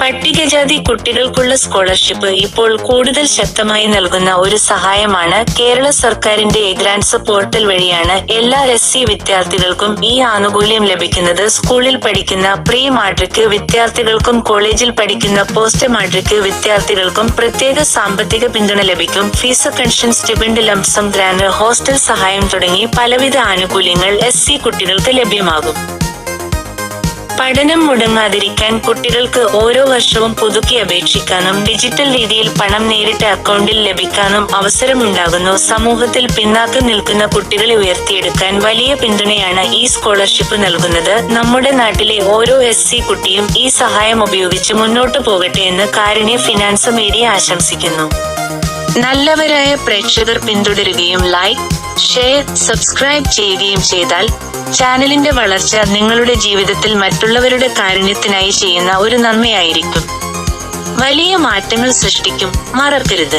പട്ടികജാതി കുട്ടികൾക്കുള്ള സ്കോളർഷിപ്പ് ഇപ്പോൾ കൂടുതൽ ശക്തമായി നൽകുന്ന ഒരു സഹായമാണ് കേരള സർക്കാരിന്റെ ഗ്രാൻഡ്സ് പോർട്ടൽ വഴിയാണ് എല്ലാ എസ് സി വിദ്യാർത്ഥികൾക്കും ഈ ആനുകൂല്യം ലഭിക്കുന്നത്. സ്കൂളിൽ പഠിക്കുന്ന പ്രീ മാട്രിക് വിദ്യാർത്ഥികൾക്കും കോളേജിൽ പഠിക്കുന്ന പോസ്റ്റ് മാട്രിക് വിദ്യാർത്ഥികൾക്കും പ്രത്യേക സാമ്പത്തിക പിന്തുണ ലഭിക്കും. Fees pension stipend lump sum grant hostel സഹായം തുടങ്ങി പലവിധ ആനുകൂല്യങ്ങൾ എസ് കുട്ടികൾക്ക് ലഭ്യമാകും. പഠനം മുടങ്ങാതിരിക്കാൻ കുട്ടികൾക്ക് ഓരോ വർഷവും പുതുക്കി അപേക്ഷിക്കാനും ഡിജിറ്റൽ രീതിയിൽ പണം നേരിട്ട് അക്കൗണ്ടിൽ ലഭിക്കാനും അവസരമുണ്ടാകുന്നു. സമൂഹത്തിൽ പിന്നാക്കം നിൽക്കുന്ന കുട്ടികളെ ഉയർത്തിയെടുക്കാൻ വലിയ പിന്തുണയാണ് ഈ സ്കോളർഷിപ്പ് നൽകുന്നത്. നമ്മുടെ നാട്ടിലെ ഓരോ എസ് കുട്ടിയും ഈ സഹായം ഉപയോഗിച്ച് മുന്നോട്ടു പോകട്ടെ എന്ന് കാരുണ്യ ഫിനാൻസ് മീഡിയ ആശംസിക്കുന്നു. നല്ലവരായ പ്രേക്ഷകർ പിന്തുടരുകയും ലൈക്ക് ഷെയർ സബ്സ്ക്രൈബ് ചെയ്യുകയും ചെയ്താൽ ചാനലിന്റെ വളർച്ച നിങ്ങളുടെ ജീവിതത്തിൽ മറ്റുള്ളവരുടെ കാരുണ്യത്തിനായി ചെയ്യുന്ന ഒരു നന്മയായിരിക്കും. വലിയ മാറ്റങ്ങൾ സൃഷ്ടിക്കും. മറക്കരുത്.